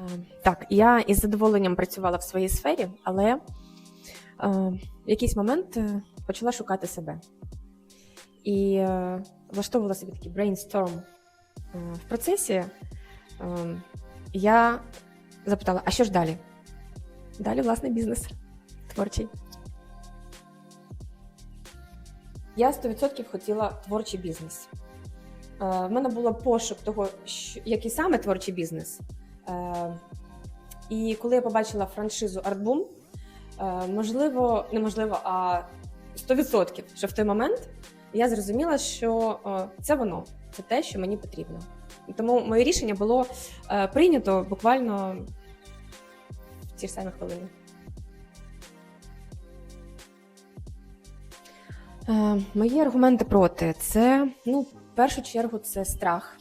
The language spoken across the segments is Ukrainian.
Е, Так, я із задоволенням працювала в своїй сфері, але е, в якийсь момент е, почала шукати себе. І влаштовувала собі такий брейнсторм в процесі. Я запитала: а що ж далі? Далі власний бізнес творчий. Я 100% хотіла творчий бізнес. В мене було пошук того, який саме творчий бізнес. Е, І коли я побачила франшизу Artboom, е, можливо, неможливо, а 100%, що в той момент я зрозуміла, що е, це воно, це те, що мені потрібно. Тому моє рішення було прийнято буквально в ті ж самі хвилини. Мої аргументи проти це, ну, в першу чергу, це страх.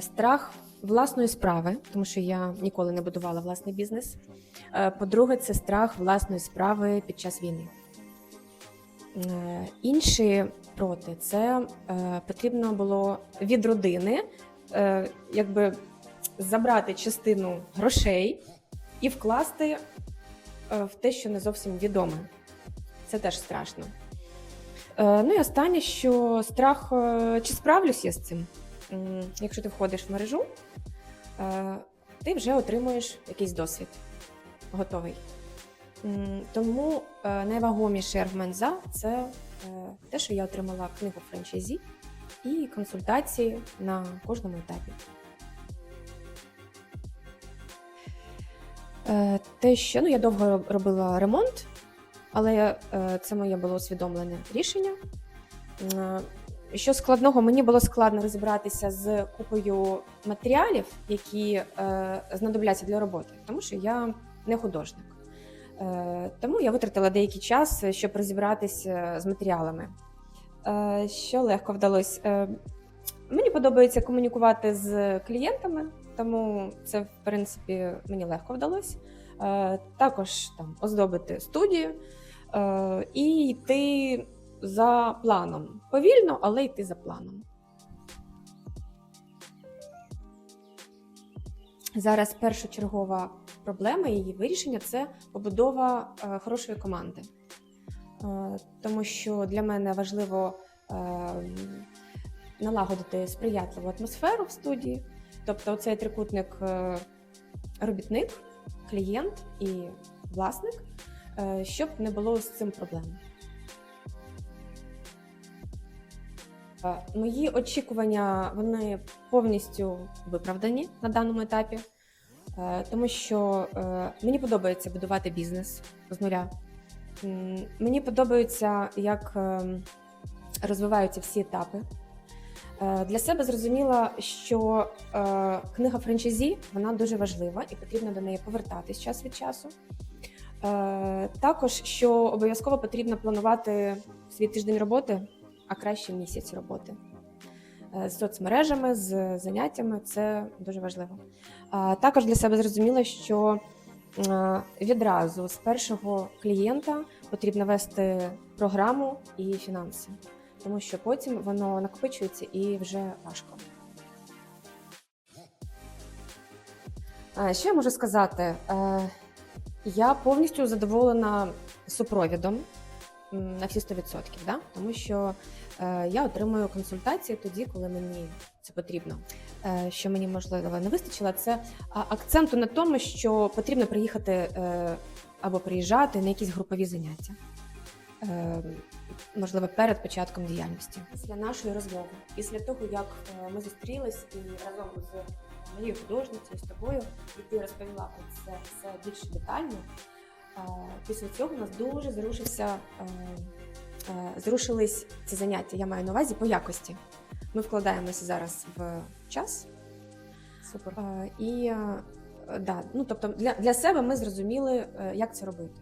Страх власної справи, тому що я ніколи не будувала власний бізнес. Е, По-друге, це страх власної справи під час війни. Е, Інші проти це е, потрібно було від родини якби забрати частину грошей і вкласти в те, що не зовсім відоме. Це теж страшно. Ну і останнє, що страх, чи справлюсь я з цим. Якщо ти входиш в мережу, е, ти вже отримуєш якийсь досвід готовий. Тому е, найвагоміший аргумент за це е, те, що я отримала книгу франчайзі і консультації на кожному етапі. Те, що ну, я довго робила ремонт, але це моє було усвідомлене рішення. Що складного, мені було складно розібратися з купою матеріалів, які е, знадобляться для роботи, тому що я не художник. Е, Тому я витратила деякий час, щоб розібратися з матеріалами. Е, Що легко вдалося? Е, Мені подобається комунікувати з клієнтами, тому це, в принципі, мені легко вдалося. Е, Також там оздобити студію е, і йти за планом. Повільно, але йти за планом. Зараз першочергова проблема її вирішення це побудова е, хорошої команди. Е, Тому що для мене важливо е, налагодити сприятливу атмосферу в студії. Тобто, оцей трикутник робітник, клієнт і власник, щоб не було з цим проблем. Мої очікування вони повністю виправдані на даному етапі, е, тому що е, мені подобається будувати бізнес з нуля. Мені подобається, як е, розвиваються всі етапи. Е, Для себе зрозуміла, що е, книга франчайзі вона дуже важлива і потрібно до неї повертатись час від часу. Е, Також що обов'язково потрібно планувати свій тиждень роботи, а краще місяць роботи. Е, З соцмережами, з заняттями це дуже важливо. Також для себе зрозуміла, що е, відразу з першого клієнта потрібно вести програму і фінанси, тому що потім воно накопичується і вже важко. Що я можу сказати? Е, Я повністю задоволена супровідом на всі 100%, да? тому що е, я отримую консультації тоді, коли мені це потрібно. Е, Що мені можливо не вистачило, це акценту на тому, що потрібно приїхати е, або приїжджати на якісь групові заняття. Е, Можливо, перед початком діяльності. Після нашої розмови, після того, як е, ми зустрілись і разом з моєю художницею, з тобою, і ти розповіла про це все більш детально. Після цього у нас дуже зрушився, е, е, зрушились ці заняття. Я маю на увазі по якості. Ми вкладаємося зараз в час. Супер. І е, да, ну, тобто для, для себе ми зрозуміли, як це робити.